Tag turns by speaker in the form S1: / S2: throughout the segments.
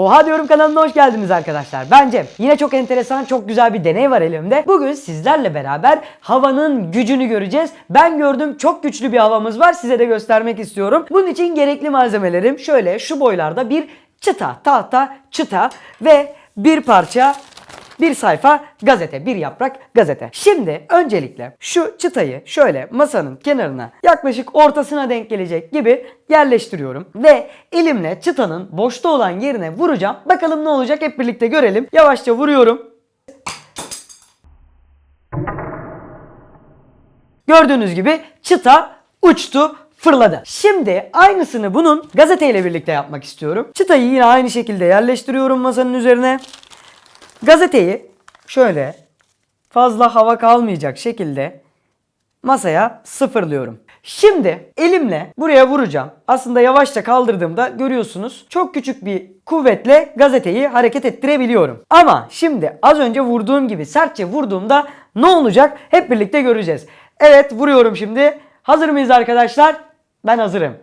S1: Oha diyorum kanalına hoş geldiniz arkadaşlar. Ben Cem. Yine çok enteresan, çok güzel bir deney var elimde. Bugün sizlerle beraber havanın gücünü göreceğiz. Ben gördüm çok güçlü bir havamız var. Size de göstermek istiyorum. Bunun için gerekli malzemelerim şöyle şu boylarda bir çıta, tahta, çıta ve bir parça bir sayfa gazete, bir yaprak gazete. Şimdi öncelikle şu çıtayı şöyle masanın kenarına yaklaşık ortasına denk gelecek gibi yerleştiriyorum. Ve elimle çıtanın boşta olan yerine vuracağım. Bakalım ne olacak hep birlikte görelim. Yavaşça vuruyorum. Gördüğünüz gibi çıta uçtu fırladı. Şimdi aynısını bunun gazeteyle birlikte yapmak istiyorum. Çıtayı yine aynı şekilde yerleştiriyorum masanın üzerine. Gazeteyi şöyle fazla hava kalmayacak şekilde masaya sıfırlıyorum. Şimdi elimle buraya vuracağım. Aslında yavaşça kaldırdığımda görüyorsunuz çok küçük bir kuvvetle gazeteyi hareket ettirebiliyorum. Ama şimdi az önce vurduğum gibi sertçe vurduğumda ne olacak hep birlikte göreceğiz. Evet vuruyorum şimdi. Hazır mıyız arkadaşlar? Ben hazırım.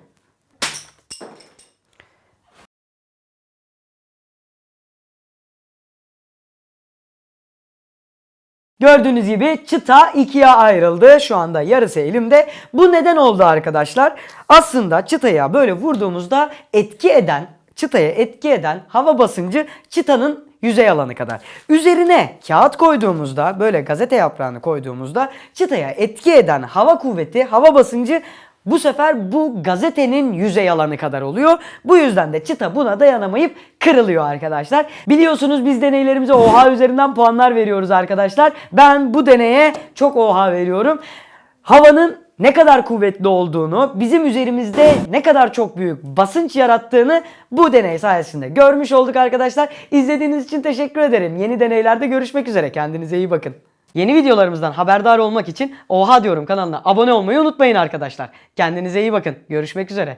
S1: Gördüğünüz gibi çıta ikiye ayrıldı. Şu anda yarısı elimde. Bu neden oldu arkadaşlar? Aslında çıtaya böyle vurduğumuzda etki eden, çıtaya etki eden hava basıncı çıtanın yüzey alanı kadar. Üzerine kağıt koyduğumuzda, böyle gazete yaprağını koyduğumuzda çıtaya etki eden hava kuvveti, hava basıncı bu sefer bu gazetenin yüzey alanı kadar oluyor. Bu yüzden de çıta buna dayanamayıp kırılıyor arkadaşlar. Biliyorsunuz biz deneylerimize oha üzerinden puanlar veriyoruz arkadaşlar. Ben bu deneye çok oha veriyorum. Havanın ne kadar kuvvetli olduğunu, bizim üzerimizde ne kadar çok büyük basınç yarattığını bu deney sayesinde görmüş olduk arkadaşlar. İzlediğiniz için teşekkür ederim. Yeni deneylerde görüşmek üzere. Kendinize iyi bakın. Yeni videolarımızdan haberdar olmak için Oha diyorum kanalına abone olmayı unutmayın arkadaşlar. Kendinize iyi bakın. Görüşmek üzere.